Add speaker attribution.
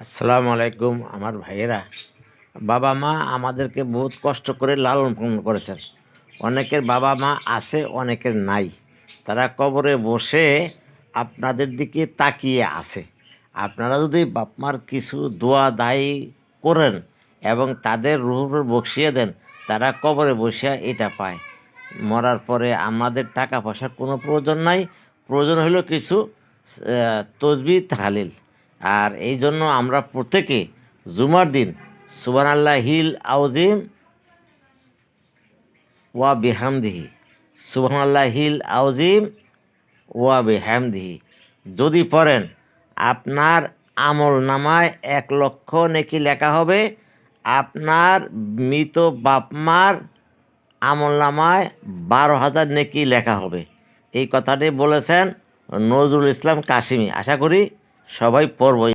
Speaker 1: আসসালামু আলাইকুম আমার ভাইয়েরা। বাবা মা আমাদেরকে বহুত কষ্ট করে লালন পালন করেছেন। অনেকের বাবা মা আছে, অনেকের নাই। তারা কবরে বসে আপনাদের দিকে তাকিয়ে আছে। আপনারা যদি বাপ মার কিছু দোয়া দায়ী করেন এবং তাদের রুহ বসিয়ে দেন, তারা কবরে বসে এটা পায়। মরার পরে আমাদের টাকা পয়সার কোনো প্রয়োজন নাই। প্রয়োজন হলো কিছু তসবি তাহালিল আর এই জন্য আমরা প্রত্যেকে জুমার দিন সুবান আল্লাহ হিল আউজিম ওয়া বেহামদিহি সুবান আল্লাহ হিল আউজিম ওয়া বেহামদিহি। যদি পড়েন, আপনার আমল নামায় এক লক্ষ নেকি লেখা হবে, আপনার মৃত বাপমার আমল নামায় বারো হাজার নেকি লেখা হবে। এই কথাটি বলেছেন নজরুল ইসলাম কাশিমি। আশা করি সবাই পড়ব